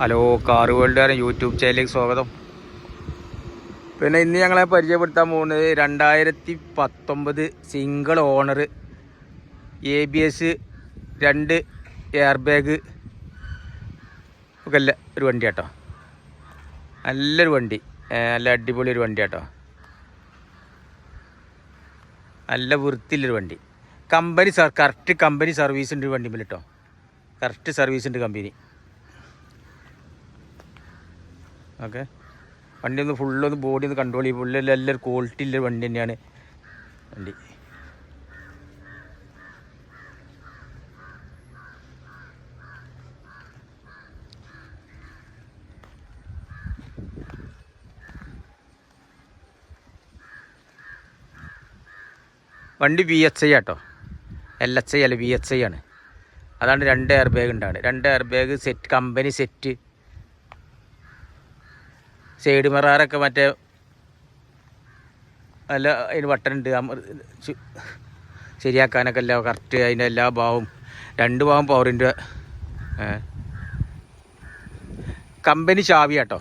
Hello car വേൾഡുകാരൻ YouTube ചാനലിലേക്ക് സ്വാഗതം. പിന്നെ ഇന്ന് ഞങ്ങളെ പരിചയപ്പെടുത്താൻ പോകുന്നത് രണ്ടായിരത്തി പത്തൊമ്പത് single owner A B S രണ്ട് എയർ ബാഗ് ഒക്കെ അല്ല ഒരു വണ്ടി കേട്ടോ നല്ലൊരു വണ്ടി. നല്ല അടിപൊളി ഒരു വണ്ടി കേട്ടോ നല്ല വൃത്തിയിലൊരു വണ്ടി. Company sir correct company service ഉണ്ട് വണ്ടി കേട്ടോ കറക്റ്റ് സർവീസ് ഉണ്ട് കമ്പനി. ഓക്കെ. വണ്ടി ഒന്ന് ഫുള്ളൊന്ന് ബോഡി ഒന്ന് കൺട്രോൾ ചെയ്യും ഫുള്ള് എല്ലാവരും ക്വാളിറ്റി ഉള്ള വണ്ടി തന്നെയാണ്. വണ്ടി. വണ്ടി V H I auto. L H I അല്ല വി എച്ച് ഐ ആണ്. അതാണ് രണ്ട് എയർ ബാഗ് ഉണ്ടാണ് രണ്ട് air bag set company set side മിറാറൊക്കെ മറ്റേ നല്ല അതിന് വട്ടനുണ്ട്. ശരിയാക്കാനൊക്കെ എല്ലാം കറക്റ്റ് അതിന്റെ എല്ലാ ഭാവവും രണ്ട് ഭാവം പവറിന്റെ കമ്പനി ചാവി കേട്ടോ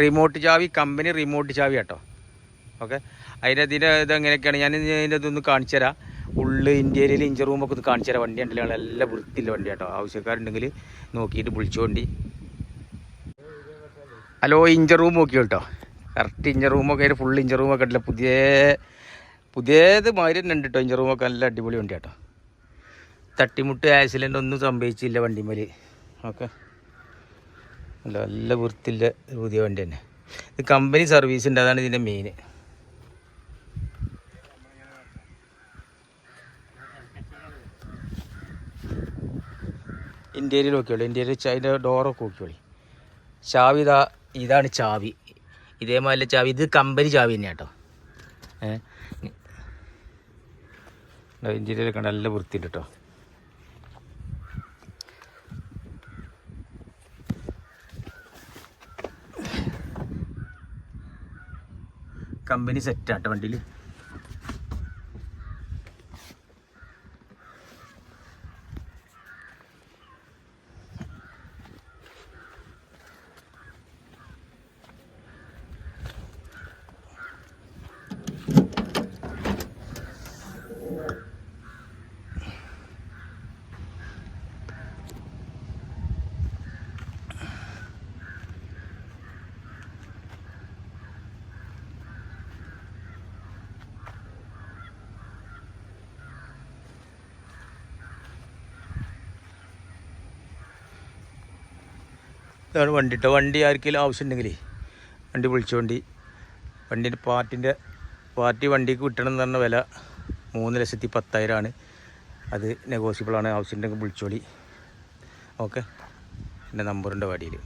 റിമോട്ട് ചാവി കമ്പനി റിമോട്ട് ചാവി കേട്ടോ ഓക്കെ? അതിന്റെ ഇതിന്റെ ഇത് എങ്ങനെയൊക്കെയാണ്? ഞാൻ ഇതിന്റെ ഇതൊന്ന് കാണിച്ചു തരാം. ഉള്ളു ഇന്ത്യയിൽ ഇഞ്ചർ റൂമൊക്കെ ഒന്ന് കാണിച്ചു തരാം. വണ്ടി ഉണ്ടല്ലോ നല്ല വൃത്തിയുള്ള വണ്ടി കേട്ടോ ആവശ്യക്കാരുണ്ടെങ്കിൽ നോക്കിയിട്ട് വിളിച്ചുകൊണ്ടി ഹലോ ഇഞ്ചർ റൂം നോക്കി കേട്ടോ കറക്റ്റ് ഇഞ്ചർ റൂമൊക്കെ ആയിട്ട് ഫുൾ ഇഞ്ചർ റൂമൊക്കെ ഇല്ല പുതിയ പുതിയത് മാതിരി തന്നെ ഉണ്ട് കേട്ടോ ഇഞ്ചർ റൂമൊക്കെ. നല്ല അടിപൊളി വണ്ടി കേട്ടോ തട്ടിമുട്ട് ആക്സിഡന്റ് ഒന്നും സംഭവിച്ചില്ല വണ്ടിമേൽ ഓക്കെ. നല്ല നല്ല വൃത്തില്ല പുതിയ വണ്ടി തന്നെ. ഇത് കമ്പനി സർവീസ് ഉണ്ട്. അതാണ് ഇതിന്റെ മെയിൻ ഇന്റീരിയർ നോക്കിയോളൂ. ഇന്റീരിയർ അതിന്റെ ഡോറൊക്കെ നോക്കിയോളി. ചാവിത ഇതാണ് ചാവി. ഇതേമാതിരി ചാവി. ഇത് കമ്പനി ചാവി തന്നെയാണ് കേട്ടോ ഏഹ് ഇന്ത്യയിലൊക്കെ നല്ല വൃത്തിയുണ്ട് കേട്ടോ കമ്പനി സെറ്റാട്ടോ വണ്ടിയിൽ ഇതാണ് വണ്ടി കേട്ടോ വണ്ടി ആർക്കെങ്കിലും ആവശ്യമുണ്ടെങ്കിൽ വണ്ടി വിളിച്ചോണ്ടി വണ്ടിന്റെ പാർട്ടിന്റെ പാർട്ടി വണ്ടിക്ക് കിട്ടണം എന്ന് പറഞ്ഞ വില മൂന്ന് ലക്ഷത്തി പത്തായിരമാണ് അത് നെഗോഷ്യബിളാണ് ആവശ്യമുണ്ടെങ്കിൽ വിളിച്ചോളി. ഓക്കെ? എന്റെ നമ്പറുണ്ട് വാടിയിൽ.